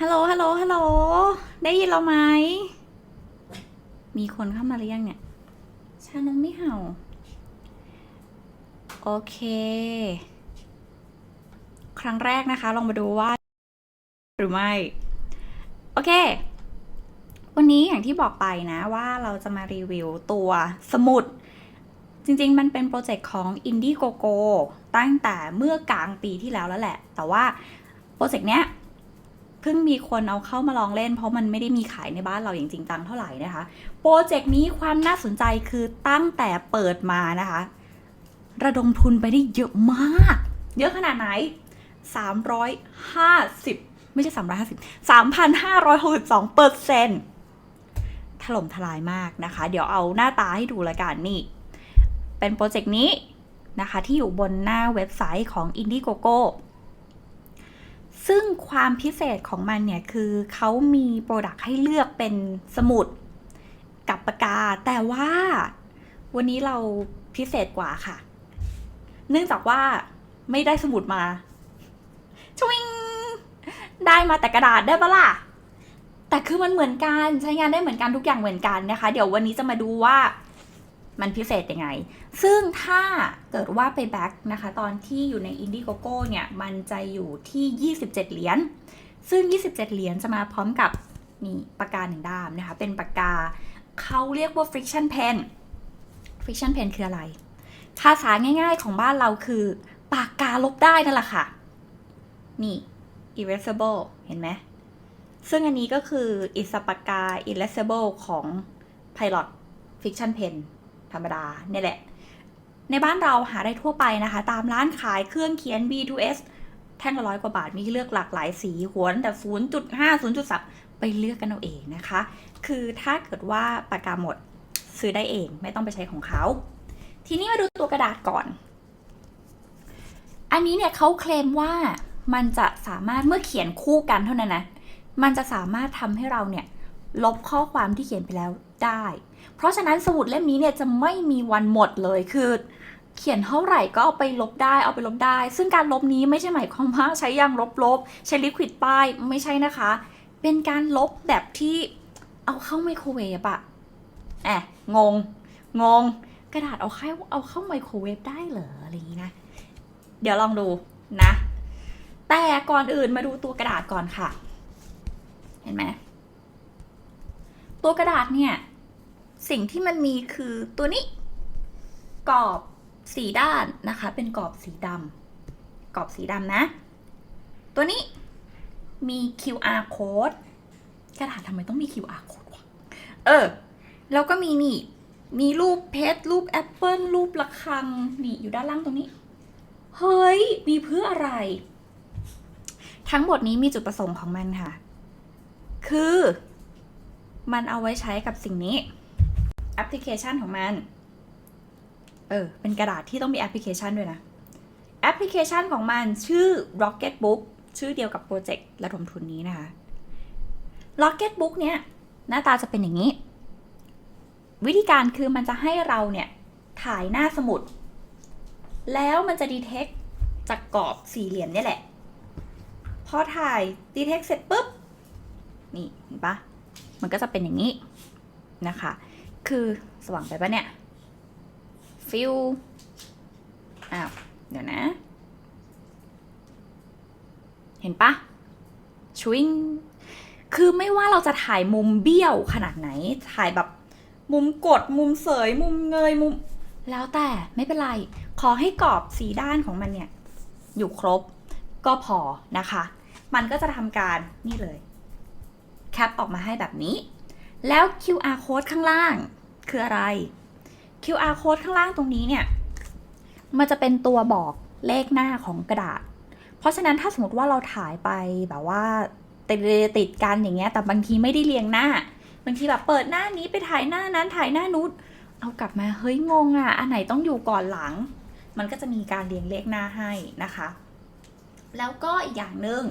ฮัลโหล ฮัลโหล ฮัลโหล ได้ยินเราไหม มีคนเข้ามาหรือยังเนี่ย ชานมไม่เห่า โอเค ครั้งแรกนะคะ ลองมาดูว่า หรือไม่ โอเค วันนี้อย่างที่บอกไปนะว่าเราจะมารีวิวตัวสมุด จริงๆ มันเป็นโปรเจกต์ของ Indiegogo ตั้งแต่เมื่อกลางปีที่แล้วแล้วแหละ แต่ว่าโปรเจกต์เนี้ย เพิ่งมีคนเอาเข้ามาลองเล่น เพราะมันไม่ได้มีขายในบ้านเราอย่างจริงจังเท่าไหร่นะคะ โปรเจกต์นี้ความน่าสนใจคือตั้งแต่เปิดมานะคะ ระดมทุนไปได้เยอะมาก เยอะขนาดไหน 350 ไม่ใช่ 350 3,562เปอร์เซ็นต์ถล่มทลายมากนะคะ เดี๋ยวเอาหน้าตาให้ดูละกันนี่ เป็นโปรเจกต์นี้นะคะที่อยู่บนหน้าเว็บไซต์ของ Indiegogo ซึ่งความพิเศษของมันเนี่ยคือเขามีโปรดักต์ให้เลือกเป็นสมุดกับปากกา แต่ว่าวันนี้เราพิเศษกว่าค่ะ เนื่องจากว่าไม่ได้สมุดมาชวิงได้มาแต่กระดาษได้ปะล่ะแต่คือมันเหมือนกันใช้งานได้เหมือนกันทุกอย่างเหมือนกันนะคะ เดี๋ยววันนี้จะมาดูว่า มันพิเศษยังไง ซึ่งถ้าเกิดว่าไปแบ็กนะคะ ตอนที่อยู่ใน Indiegogo เนี่ย มันจะอยู่ที่ 27 เหรียญ ซึ่ง 27 เหรียญจะมาพร้อมกับนี่ปากกาหนึ่งด้ามนะคะ เป็นปากกาเขาเรียกว่า friction pen friction pen คืออะไร ภาษาง่ายๆของบ้านเราคือ ปากกาลบได้นั่นแหละค่ะ นี่ erasable เห็นไหม ซึ่งอันนี้ก็คืออิสปากกา erasable ของ Pilot Fiction Pen ธรรมดาเนี่ยแหละ ในบ้านเราหาได้ทั่วไปนะคะ ตามร้านขายเครื่องเขียน B2S แท่งละร้อยกว่าบาทมีเลือกหลากหลายสีหัวตั้งแต่ 0.5 0.3 ไปเลือกกันเอาเองนะคะ คือถ้าเกิดว่าปากกาหมดซื้อได้เองไม่ต้องไปใช้ของเขา ทีนี้มาดูตัวกระดาษก่อน อันนี้เนี่ยเขาเคลมว่ามันจะสามารถเมื่อเขียนคู่กันเท่านั้นนะ มันจะสามารถทำให้เราเนี่ย ลบข้อความที่เขียนไปแล้วได้ เพราะฉะนั้นสมุดเล่มนี้เนี่ยจะไม่มีวันหมดเลยคือเขียนเท่าไหร่ก็เอาไปลบได้เอาไปลบได้ ซึ่งการลบนี้ไม่ใช่หมายความว่าใช้ยางลบลบใช้ลิควิดป้ายไม่ใช่นะคะ เป็นการลบแบบที่เอาเข้าไมโครเวฟอะแอะงง งง กระดาษเอาเข้าเอาเข้าไมโครเวฟได้เหรออะไรอย่างนี้นะ เดี๋ยวลองดูนะ แต่ก่อนอื่นมาดูตัวกระดาษก่อนค่ะ เห็นไหม ตัวกระดาษเนี่ย สิ่งที่มันมีคือตัวนี้ กรอบสีด้านนะคะ เป็นกรอบสีดำกรอบสีดำนะ ตัวนี้มี QR code กระดาษทำไมต้องมี QR code วะเออ แล้วก็มีนี่ มีรูปเพชรรูปแอปเปิลรูประฆังนี่อยู่ด้านล่างตรงนี้ เฮ้ย มีเพื่ออะไร ทั้งหมดนี้มีจุดประสงค์ของมันค่ะ คือ มันเอาไว้ใช้กับสิ่งนี้แอปพลิเคชันของมัน เออ เป็นกระดาษที่ต้องมีแอปพลิเคชันด้วยนะ แอปพลิเคชันของมันชื่อ Rocketbook ชื่อเดียวกับโปรเจกต์ระดมทุนนี้นะคะ Rocketbook เนี่ย หน้าตาจะเป็นอย่างนี้ วิธีการคือมันจะให้เราเนี่ย ถ่ายหน้าสมุด แล้วมันจะดีเทคจากกรอบสี่เหลี่ยมนี่แหละ พอถ่ายดีเทคเสร็จปุ๊บ นี่เห็นปะ มันก็จะเป็นอย่างนี้นะคะ คือสว่างไปปะเนี่ย ฟิลอ้าว เดี๋ยวนะ เห็นปะชวิงคือไม่ว่าเราจะถ่ายมุมเบี้ยวขนาดไหน ถ่ายแบบมุมกด มุมเสย มุมเงย มุม แล้วแต่ไม่เป็นไร ขอให้กรอบสีด้านของมันเนี่ย อยู่ครบก็พอนะคะ มันก็จะทำการนี่เลย แคปออกมาให้แบบนี้ แล้ว QR code ข้างล่างคืออะไร QR code ข้างล่างตรงนี้เนี่ย มันจะเป็นตัวบอกเลขหน้าของกระดาษ เพราะฉะนั้นถ้าสมมติว่าเราถ่ายไปแบบว่าติดติดกันอย่างเงี้ย แต่บางทีไม่ได้เรียงหน้า บางทีแบบเปิดหน้านี้ไปถ่ายหน้านั้นถ่ายหน้านู้นเอากลับมาเฮ้ยงงอะ อันไหนต้องอยู่ก่อนหลัง มันก็จะมีการเรียงเลขหน้าให้นะคะ แล้วก็อีกอย่างหนึ่ง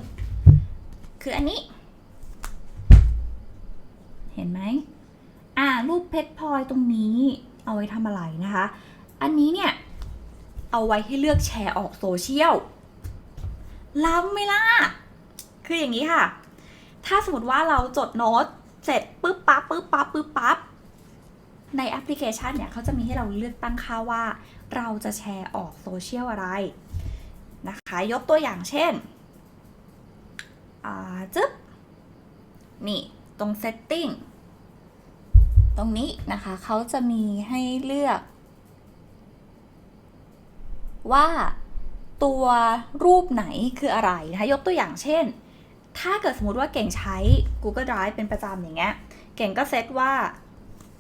คืออันนี้ เห็นไหมอ่ารูปเพชรพลอยตรงนี้เอาไว้ทำอะไรนะคะ อันนี้เนี่ย เอาไว้ให้เลือกแชร์ออกโซเชียลล้ำไหมล่ะ คืออย่างนี้ค่ะ ถ้าสมมติว่าเราจดโน้ตเสร็จปุ๊บปั๊บปุ๊บปั๊บปุ๊บปั๊บในแอปพลิเคชันเนี่ยเขาจะมีให้เราเลือกตั้งค่าว่า เราจะแชร์ออกโซเชียลอะไรนะคะ ยกตัวอย่างเช่น อ่า จึ๊บ นี่ ตรง setting ตรงนี้นะคะเขาจะมีให้เลือก ว่าตัวรูปไหนคืออะไรนะคะยกตัวอย่างเช่น ถ้าเกิดสมมติว่าเก่งใช้ Google Drive เป็นประจำอย่างเงี้ย เก่งก็เซตว่า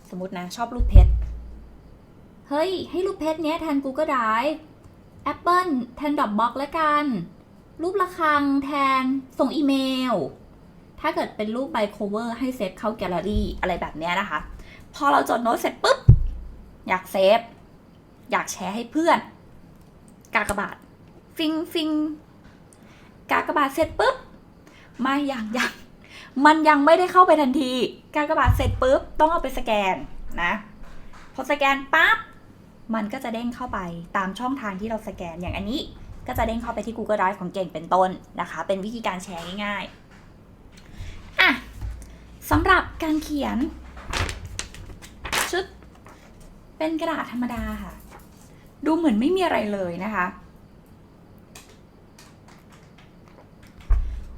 สมมตินะ ชอบรูปเพชร เฮ้ย ให้รูปเพชรเนี้ยแทน Google Drive Apple แทน Dropbox แล้วกัน รูประฆังแทนส่งอีเมล ถ้าเกิดเป็นรูปใบ cover ให้เซฟเข้าแกลเลอรี่อะไรแบบนี้นะคะ พอเราจดโน้ตเสร็จปุ๊บ อยากเซฟ อยากแชร์ให้เพื่อน กากบาท ฟิงฟิงกากบาทเสร็จปุ๊บไม่ยังยังมันยังไม่ได้เข้าไปทันที กากบาทเสร็จปุ๊บ ต้องเอาไปสแกนนะ พอสแกนปั๊บ มันก็จะเด้งเข้าไปตามช่องทางที่เราสแกนอย่างอันนี้ก็จะเด้งเข้าไปที่ Google Drive ของเก่งเป็นต้นนะคะ เป็นวิธีการแชร์ง่ายๆ สำหรับการเขียน ชุดเป็นกระดาษธรรมดาค่ะ ดูเหมือนไม่มีอะไรเลยนะคะ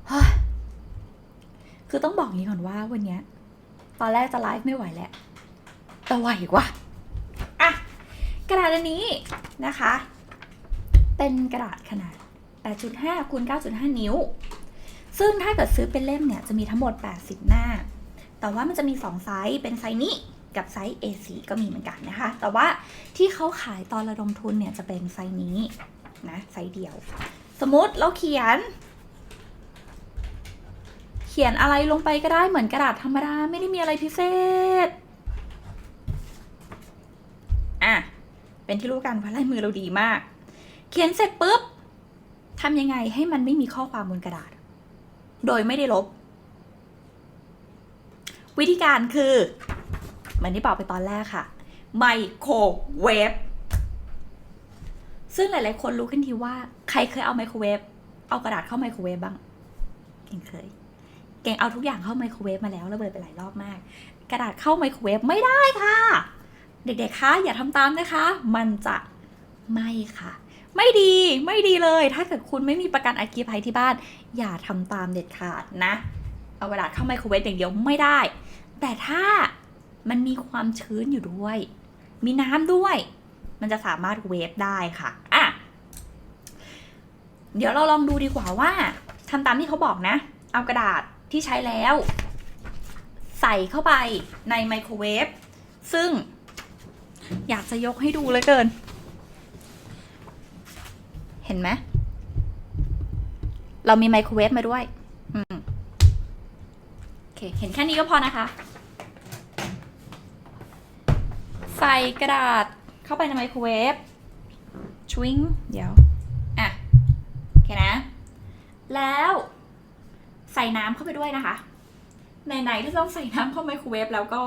เฮ้คือต้องบอกงี้ก่อนว่าวันนี้ตอนแรกจะไลฟ์ไม่ไหวแล้วแต่ไหวว่าอะกระดาษอันนี้นะคะ เป็นกระดาษขนาด 8.5คูณ9.5 นิ้ว ซึ่งถ้าเกิดซื้อเป็นเล่มเนี่ย จะมีทั้งหมด 80 หน้า แต่ว่ามันจะมี 2 ไซส์ เป็นไซส์นี้กับไซส์ A4 ก็มีเหมือนกันนะคะ แต่ว่าที่เขาขายตอนระดมทุนเนี่ยจะเป็นไซส์นี้นะไซส์เดียว สมมติเราเขียน เขียนอะไรลงไปก็ได้เหมือนกระดาษธรรมดาไม่ได้มีอะไรพิเศษ อะ เป็นที่รู้กันเพราลายมือเราดีมาก เขียนเสร็จปุ๊บทำยังไงให้มันไม่มีข้อความบนกระดาษ โดยไม่ได้ลบ วิธีการคือเหมือนที่บอกไปตอนแรกค่ะ ไมโครเวฟซึ่งหลายๆ คนรู้ขึ้นทีว่า ใครเคยเอาไมโครเวฟเอากระดาษเข้าไมโครเวฟบ้าง เก่งเคย เก่งเอาทุกอย่างเข้าไมโครเวฟมาแล้วระเบิดไปหลายรอบมาก กระดาษเข้าไมโครเวฟไม่ได้ค่ะ เด็กๆ คะอย่าทำตามนะคะ มันจะไม่ค่ะ ไม่ดีไม่ดีเลย ถ้าเกิดคุณไม่มีประกันอาคีภัยที่บ้าน อย่าทำตามเด็ดขาดนะ เอากระดาษเข้าไมโครเวฟอย่างเดียวไม่ได้ แต่ถ้ามันมีความชื้นอยู่ด้วย มีน้ำด้วย มันจะสามารถเวฟได้ค่ะอะ เดี๋ยวเราลองดูดีกว่าว่าทำตามที่เขาบอกนะ เอากระดาษที่ใช้แล้ว ใส่เข้าไปในไมโครเวฟซึ่งอยากจะยกให้ดูเลยเกิน เห็นไหม เรามีไมโครเวฟมาด้วย อืม เค เห็นแค่นี้ก็พอนะคะ ใส่กระดาษเข้าไปในไมโครเวฟชวิงเดี๋ยว อะ โอเคนะ แล้วใส่น้ำเข้าไปด้วยนะคะ ไหนๆที่ต้องใส่น้ำเข้าไมโครเวฟแล้วก็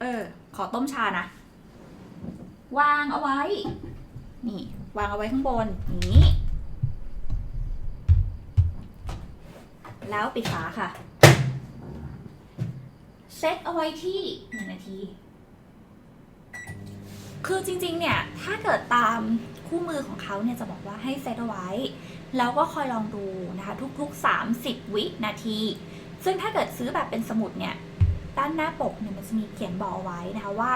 เออ ขอต้มชานะ วางเอาไว้ นี่ วางเอาไว้ข้างบนนี้ แล้วปิดฝาค่ะ เซตเอาไว้ที่หนึ่งนาที คือจริงๆ เนี่ย ถ้าเกิดตามคู่มือของเขาเนี่ยจะบอกว่าให้เซตเอาไว้ แล้วก็คอยลองดูนะคะ ทุกๆ 30 วินาที ซึ่งถ้าเกิดซื้อแบบเป็นสมุดเนี่ย ด้านหน้าปกเนี่ยมันจะมีเขียนบอกเอาไว้นะคะว่า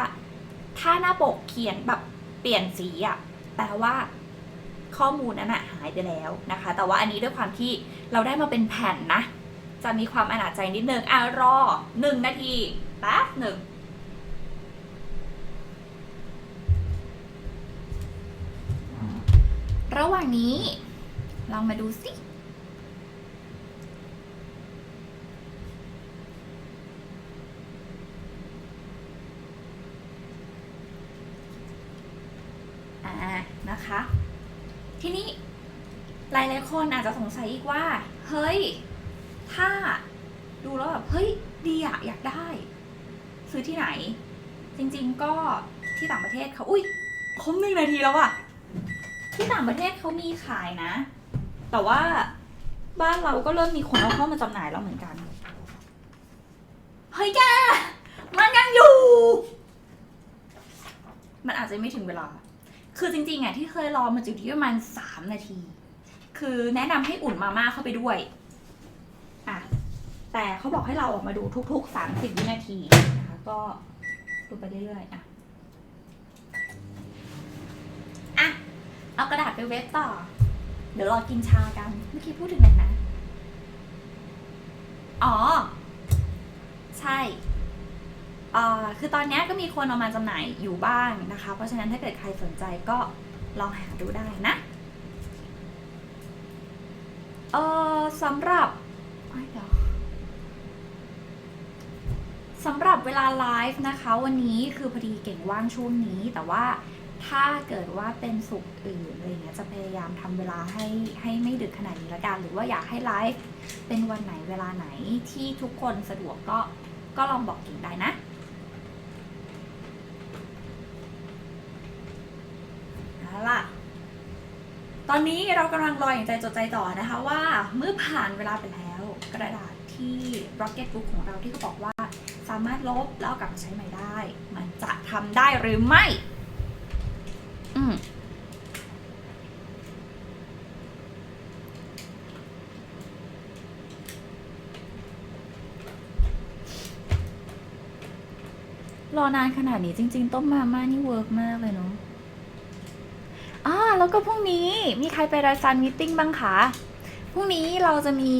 ถ้าหน้าปกเขียนแบบเปลี่ยนสีอะแปลว่าข้อมูลนั้นอะหายไปแล้วนะคะ แต่ว่าอันนี้ด้วยความที่เราได้มาเป็นแผ่นนะ จะมีความอนาจใจนิดนึงอะรอหนึ่งนาทีแป๊บหนึ่งระหว่างนี้ลองมาดูสิอ่านะคะ ทีนี้หลายๆคนอาจจะสงสัยอีกว่า เฮ้ย ถ้าดูแล้วแบบเฮ้ยดีอะอยากได้ ซื้อที่ไหน จริงๆก็ที่ต่างประเทศเขาอุ้ยครบหนึ่งนาทีแล้วอะที่ต่างประเทศเขามีขายนะ แต่ว่าบ้านเราก็เริ่มมีคนเอาเข้ามาจำหน่ายแล้วเหมือนกันเฮ้ยแกมันยังอยู่ มันอาจจะไม่ถึงเวลา คือจริงๆอะที่เคยรอมันอยู่ที่ประมาณสามนาที คือแนะนำให้อุ่นมาม่าเข้าไปด้วย อะแต่เขาบอกให้เราออกมาดูทุกๆสามสิบวินาทีนะคะ ก็ดูไปเรื่อยๆอะอะเอากระดาษไปเว็บต่อ เดี๋ยวรอกินชากัน เมื่อกี้พูดถึงไหนนะ อ๋อ ใช่อ่อคือตอนนี้ก็มีคนเอามาจำหน่ายอยู่บ้างนะคะ เพราะฉะนั้นถ้าเกิดใครสนใจก็ลองหาดูได้นะ เออสำหรับ สำหรับเวลาไลฟ์นะคะ วันนี้คือพอดีเก่งว่างช่วงนี้ แต่ว่าถ้าเกิดว่าเป็นสุกอื่นอะไรเงี้ยจะพยายามทำเวลาให้ให้ไม่ดึกขนาดนี้ละกัน หรือว่าอยากให้ไลฟ์เป็นวันไหนเวลาไหนที่ทุกคนสะดวกก็ก็ลองบอกเก่งได้นะ เอาล่ะ ต อนนี้เรากำลังรออย่างใจจดใจต่อนะคะว่าเมื่อผ่านเวลาไปแล้ว กระดาษที่ Rocket Book ของเราที่เขาบอกว่าสามารถลบแล้วเอากลับมาใช้ใหม่ได้ มันจะทำได้หรือไม่ อืมรอนานขนาดนี้จริง ๆ ต้มมาม่านี่เวิร์กมากเลยเนาะ แล้วก็พรุ่งนี้มีใครไปรายซันมิทติ้งบ้างคะพรุ่งนี้เราจะมี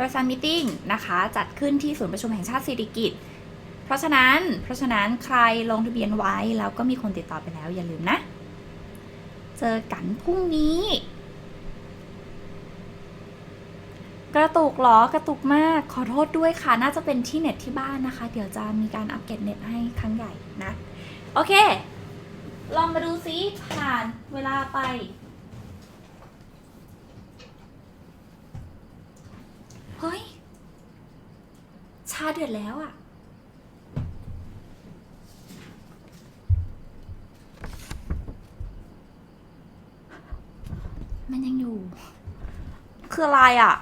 รายซันมิทติ้งนะคะ จัดขึ้นที่ศูนย์ประชุมแห่งชาติสิริกิติ์เพราะฉะนั้นเพราะฉะนั้นใครลงทะเบียนไว้แล้วก็มีคนติดต่อไปแล้วอย่าลืมนะ เจอกันพรุ่งนี้ กระตุกหรอกระตุกมากขอโทษด้วยค่ะ น่าจะเป็นที่เน็ตที่บ้านนะคะ เดี๋ยวจะมีการอัปเกรดเน็ตให้ครั้งใหญ่นะ โอเค ลองมาดูซิผ่านเวลาไป เฮ้ย ชาเดือดแล้วอะ่ะ มันยังอยู่ คืออะไรอะ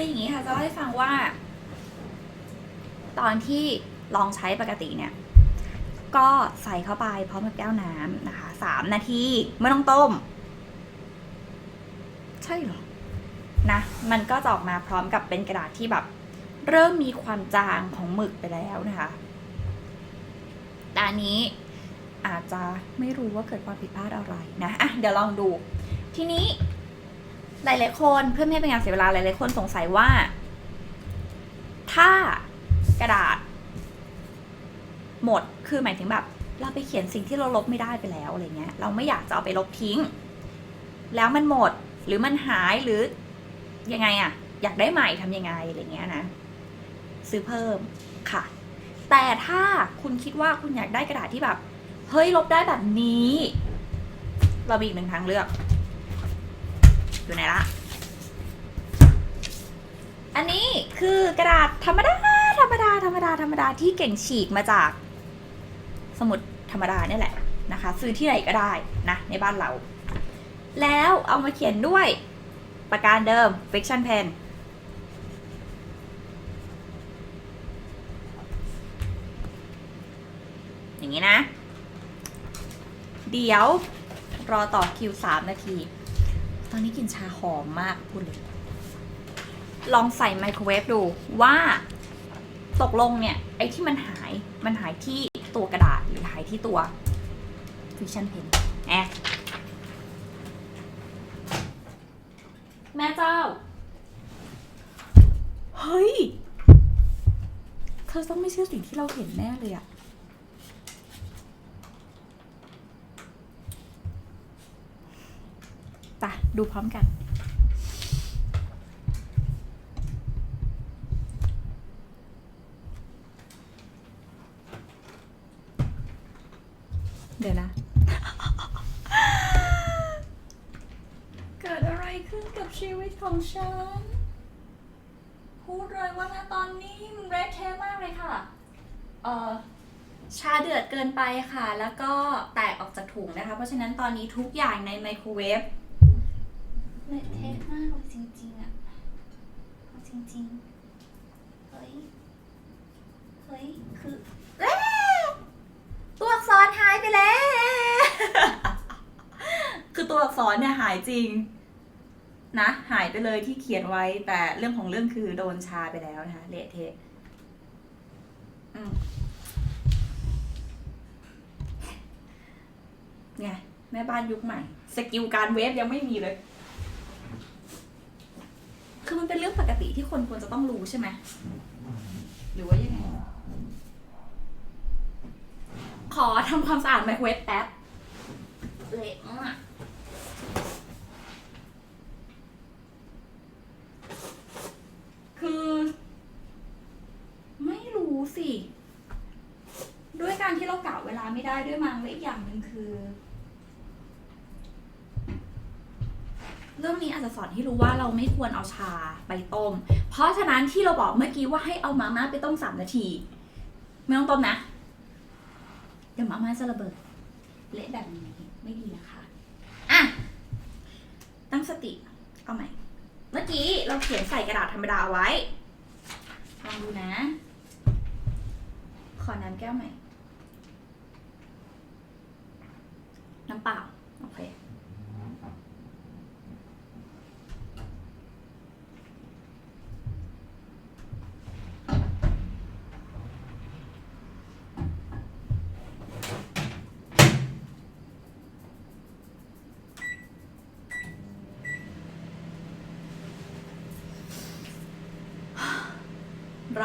คืออย่างนี้ค่ะจะเล่าให้ฟังว่า ตอนที่ลองใช้ปกติเนี่ย ก็ใส่เข้าไปพร้อมกับแก้วน้ำนะคะสามนาทีไม่ต้องต้ม ใช่หรอ นะ มันก็จะออกมาพร้อมกับเป็นกระดาษที่แบบ เริ่มมีความจางของหมึกไปแล้วนะคะแต่อันนี้อาจจะไม่รู้ว่าเกิดความผิดพลาดอะไรนะอะเดี๋ยวลองดู ทีนี้ หลายๆคนเพื่อไม่ให้เป็นการเสียเวลาหลายๆคนสงสัยว่า ถ้ากระดาษ หมดคือหมายถึงแบบ เราไปเขียนสิ่งที่เราลบไม่ได้ไปแล้วอะไรเงี้ย เราไม่อยากจะเอาไปลบทิ้ง แล้วมันหมดหรือมันหายหรือยังไงอะอยากได้ใหม่ทำยังไงอะไรเงี้ยนะ ซื้อเพิ่มค่ะ แต่ถ้าคุณคิดว่าคุณอยากได้กระดาษที่แบบ เฮ้ยลบได้แบบนี้ เรามีอีกหนึ่งทางเลือก อยู่ไหนละอันนี้คือกระดาษธรรมดาธรรมดาธรรมดาธรรมดาที่เก่งฉีกมาจาก สมุดธรรมดาเนี่ยแหละนะคะ ซื้อที่ไหนก็ได้นะในบ้านเรา แล้วเอามาเขียนด้วยปากกาเดิม Fiction Pen อย่างนี้นะ เดี๋ยวรอต่อคิวสามนาที ตอนนี้กลิ่นชาหอมมากพูดเลย ลองใส่ไมโครเวฟดูว่าตกลงเนี่ย ไอ้ที่มันหายมันหายที่ตัวกระดาษหรือหายที่ตัว Fiction Pen แอะแม่เจ้า เฮ้ย เธอต้องไม่เชื่อสิ่งที่เราเห็นแน่เลยอะไป ดูพร้อมกัน เดี๋ยวนะ เกิดอะไรขึ้นกับชีวิตของฉัน พูดเลยว่าตอนนี้มันเละเทะเออชาเดือดเกินไปค่ะ แล้วก็แตกออกจากถุงนะคะ เพราะฉะนั้นตอนนี้ทุกอย่างในไมโครเวฟ เละเทะมากเลยจริงๆอะเอาจริงๆ เฮ้ย เฮ้ย คือเอ๊ะตัวอักษรหายไปแล้ว คือตัวอักษรเนี่ยหายจริง นะ หายไปเลยที่เขียนไว้ แต่เรื่องของเรื่องคือโดนชาไปแล้วนะคะเละเทะอืมไงแม่บ้านยุคใหม่ สกิลการเวฟยังไม่มีเลย คือมันเป็นเรื่องปกติที่คนควรจะต้องรู้ใช่ไหมหรือว่ายังไง ขอทำความสะอาดไมโครเวฟแป๊บเละมากคือ ไม่รู้สิ ด้วยการที่เรากะเวลาไม่ได้ด้วยมั้งและอีกอย่างหนึ่งคือ เรื่องนี้อาจจะสอนให้รู้ว่าเราไม่ควรเอาชาไปต้ม เพราะฉะนั้นที่เราบอกเมื่อกี้ว่าให้เอามาม่าไปต้มสามนาที ไม่ต้องต้มนะ เดี๋ยวมาม่าจะระเบิด เละแบบนี้ไม่ดีนะคะอะตั้งสติ เอาใหม่ เมื่อกี้เราเขียนใส่กระดาษธรรมดาเอาไว้ ลองดูนะ ขอน้ำแก้วใหม่ น้ำเปล่า โอเค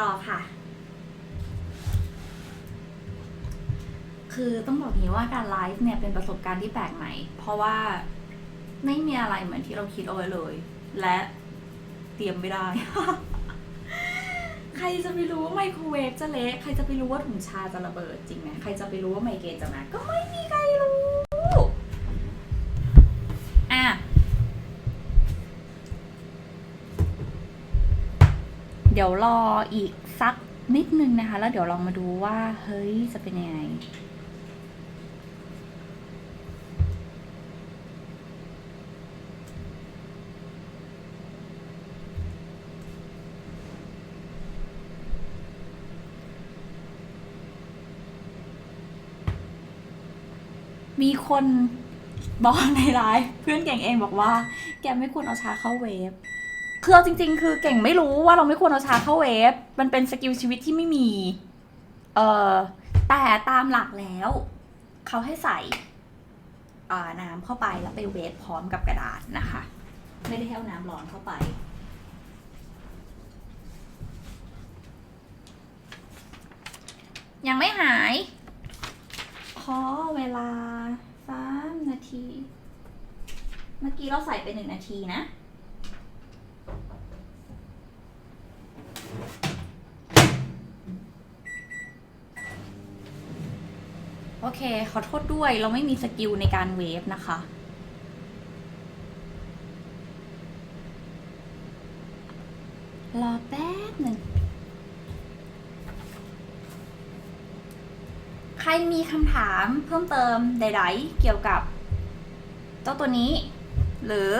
รอค่ะ คือ ต้องบอกอย่างนี้ว่าการไลฟ์เนี่ยเป็นประสบการณ์ที่แปลกใหม่ เพราะว่าไม่มีอะไรเหมือนที่เราคิดเอาไว้เลย และเตรียมไม่ได้ ใครจะไปรู้ว่าไมโครเวฟจะเละใครจะไปรู้ว่าถุงชาจะระเบิดจริงไหมใครจะไปรู้ว่าไมเกรนจะมาก็ไม่มีใครรู้อะเดี๋ยวรออีกสักนิดนึงนะคะ แล้วเดี๋ยวลองมาดูว่า เฮ้ย จะเป็นยังไง มีคนบอกในไลฟ์เพื่อนเก่งเองบอกว่า แกไม่ควรเอาชาเข้าเวฟคือเอาจริง ๆ คือเก่งไม่รู้ว่าเราไม่ควรเอาชาเข้าเวฟมันเป็นสกิลชีวิตที่ไม่มี เอ่อแต่ตามหลักแล้ว เขาให้ใส่น้ำเข้าไปแล้วไปเวฟพร้อมกับกระดาษนะคะ ไม่ได้ให้เอาน้ำร้อนเข้าไป ยังไม่หาย ขอเวลาสามนาที เมื่อกี้เราใส่ไปหนึ่งนาทีนะ โอเค ขอโทษด้วยเราไม่มีสกิลในการเวฟนะคะ รอแป๊บหนึ่ง ใคร มีคำถามเพิ่มเติมใดๆ เกี่ยวกับ เจ้าตัวนี้ หรือ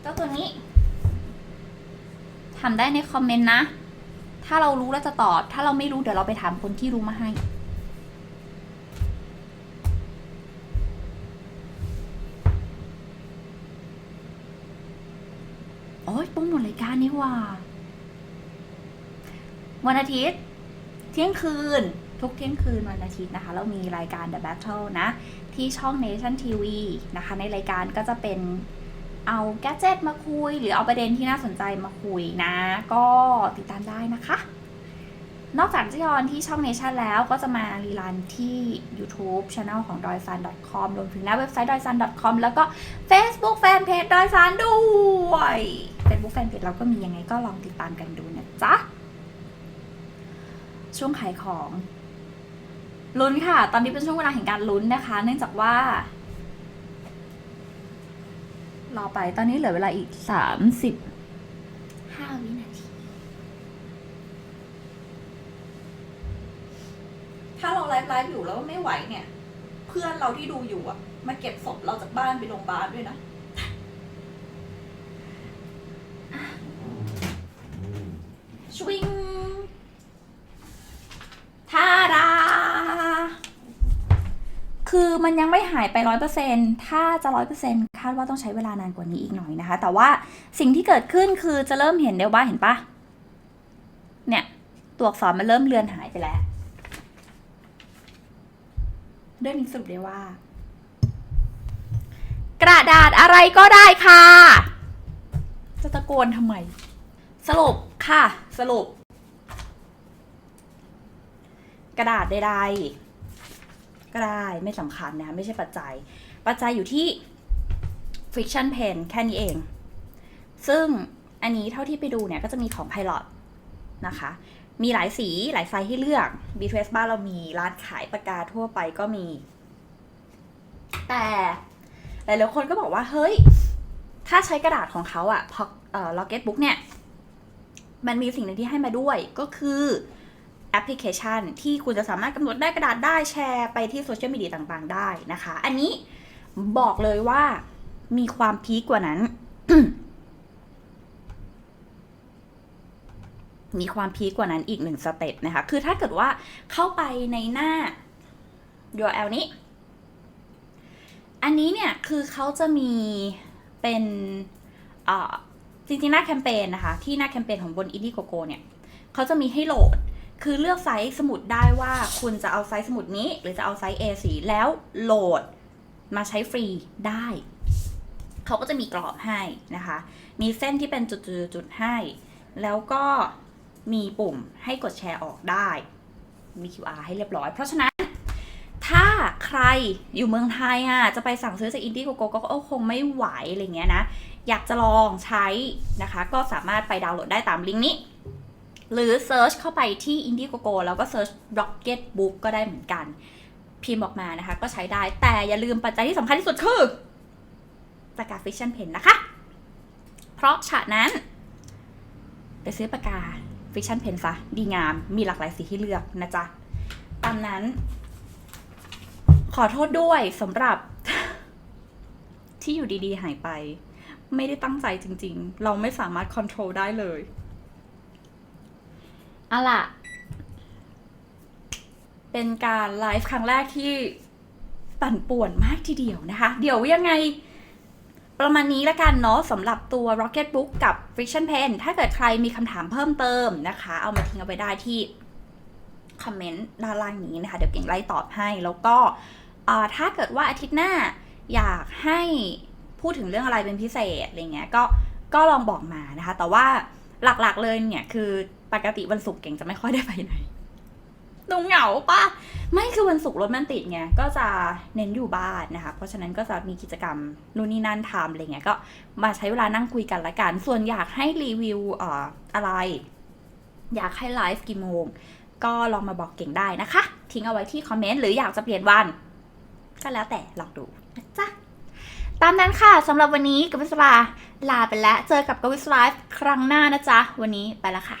เจ้าตัวนี้ทำได้ในคอมเมนต์นะ ถ้าเรารู้แล้วจะตอบ ถ้าเราไม่รู้เดี๋ยวเราไปถามคนที่รู้มาให้โอ้ยโปรโมทรายการนี่ว่า วันอาทิตย์ เที่ยงคืน ทุกเที่ยงคืนวันอาทิตย์นะคะ เรามีรายการ The Battle นะ ที่ช่อง Nation TV นะคะ ในรายการก็จะเป็นเอาแกจ g ตมาคุย หรือเอาประเด็นที่น่าสนใจมาคุยนะ ก็ติดตามได้นะคะ นอกจากจะยอนที่ช่อง Nation แล้วก็จะมารีลันที่ YouTube Channel ของ d o y s a n com รวมถึงหน้าเว็บไซต์ d o y s a n com แล้วก็ Facebook Fanpage ดอยซานด้วย Facebook Fanpage เราก็มียังไงก็ลองติดตามกันดูนะจ๊ะช่วงขายของ ลุ้นค่ะ ตอนนี้เป็นช่วงเวลาแห่งการลุ้นนะคะ เนื่องจากว่ารอไปตอนนี้เหลือเวลาอีกสามสิบห้าวินาที ถ้าเราไลฟ์ไลฟ์อยู่แล้วไม่ไหวเนี่ย เพื่อนเราที่ดูอยู่อะมาเก็บศพเราจากบ้านไปโรงพยาบาลด้วยนะ มันยังไม่หายไปร้อยเปอร์เซ็นถ้าจะร้อยเปอร์เซ็นคาดว่าต้องใช้เวลานานกว่านี้อีกหน่อยนะคะ แต่ว่าสิ่งที่เกิดขึ้นคือจะเริ่มเห็นเดี๋ยวว่าเห็นปะเนี่ยตัวอักษรมันเริ่มเลือนหายไปแล้วเรื่องนี้สรุปได้ว่า กระดาษอะไรก็ได้ค่ะ จะตะโกนทำไม สรุปค่ะ สรุป กระดาษใดๆ ก็ได้ไม่สำคัญนะ ไม่ใช่ปัจจัย ปัจจัยอยู่ที่ friction pen แค่นี้เอง ซึ่งอันนี้เท่าที่ไปดูเนี่ย ก็จะมีของ Pilot นะคะ มีหลายสีหลายไซส์ให้เลือก b ี s บ้านเรามีร้านขายปากกาทั่วไปก็มี แต่หลายๆคนก็บอกว่า เฮ้ย ถ้าใช้กระดาษของเขาอะพอเอ่อ Rocket Book เนี่ย มันมีสิ่งหนึ่งที่ให้มาด้วยก็คือ แอปพลิเคชัน ที่คุณจะสามารถกำหนดได้กระดาษได้แชร์ไปที่โซเชียลมีเดียต่างๆ ได้นะคะ อันนี้บอกเลยว่ามีความพีคกว่านั้น มีความพีคกว่านั้นอีกหนึ่งสเต็ปนะคะ คือถ้าเกิดว่าเข้าไปในหน้า URL นี้ อันนี้เนี่ยคือเขาจะมีเป็นจริงๆ หน้าแคมเปญนะคะ ที่หน้าแคมเปญของบน Indiegogo เนี่ยเขาจะมีให้โหลด คือเลือกไซส์สมุดได้ว่าคุณจะเอาไซส์สมุดนี้ หรือจะเอาไซส์ A4 แล้วโหลดมาใช้ฟรีได้ เขาก็จะมีกรอบให้นะคะ มีเส้นที่เป็นจุดๆๆให้ แล้วก็มีปุ่มให้กดแชร์ออกได้ มี QR ให้เรียบร้อย เพราะฉะนั้น ถ้าใครอยู่เมืองไทยอะ จะไปสั่งซื้อจากอินดี้โกโก้ก็คงไม่ไหวอะไรเงี้ยนะ อยากจะลองใช้นะคะ ก็สามารถไปดาวน์โหลดได้ตามลิงก์นี้ หรือเซิร์ชเข้าไปที่ Indiegogo แล้วก็เซิร์ช Rocket Book ก็ได้เหมือนกัน พิมพ์ออกมานะคะ ก็ใช้ได้แต่อย่าลืมปัจจัยที่สำคัญที่สุดคือปากกาฟิชชั่นเพนนะคะ เพราะฉะนั้น ไปซื้อปากกาฟิชชั่นเพนซะ ดีงามมีหลากหลายสีให้เลือกนะจ๊ะ ตามนั้น ขอโทษด้วยสำหรับ ที่อยู่ดีๆ หายไป ไม่ได้ตั้งใจจริง ๆ เราไม่สามารถควบคุมได้เลย อาล่ะ เป็นการไลฟ์ครั้งแรกที่ปั่นป่วนมากทีเดียวนะคะ เดี๋ยวยังไงประมาณนี้ละกันเนาะสำหรับตัว Rocket Book กับ Friction Pen ถ้าเกิดใครมีคำถามเพิ่มเติมนะคะ เอามาทิ้งเอาไว้ได้ที่คอมเมนต์ด้านล่างนี้นะคะ เดี๋ยวเก่งไล่ตอบให้ แล้วก็ถ้าเกิดว่าอาทิตย์หน้าอยากให้พูดถึงเรื่องอะไรเป็นพิเศษอะไรเงี้ยก็ก็ลองบอกมานะคะ แต่ว่าหลักๆเลยเนี่ยคือ ปกติวันศุกร์เก่งจะไม่ค่อยได้ไปไหนหนูเหงาปะไม่คือวันศุกร์รถมันติดไงก็จะเน้นอยู่บ้านนะคะ เพราะฉะนั้นก็จะมีกิจกรรมนู่นนี่นั่นทำอะไรเงี้ยก็มาใช้เวลานั่งคุยกันละกัน ส่วนอยากให้รีวิวเอ่ออะไร อยากให้ไลฟ์กี่โมง ก็ลองมาบอกเก่งได้นะคะ ทิ้งเอาไว้ที่คอมเมนต์หรืออยากจะเปลี่ยนวัน ก็แล้วแต่ลองดูนะจ๊ะตามนั้นค่ะสำหรับวันนี้กวิสลาลาไปแล้ว เจอกับกวิสไลฟ์ครั้งหน้านะจ๊ะ วันนี้ไปแล้วค่ะ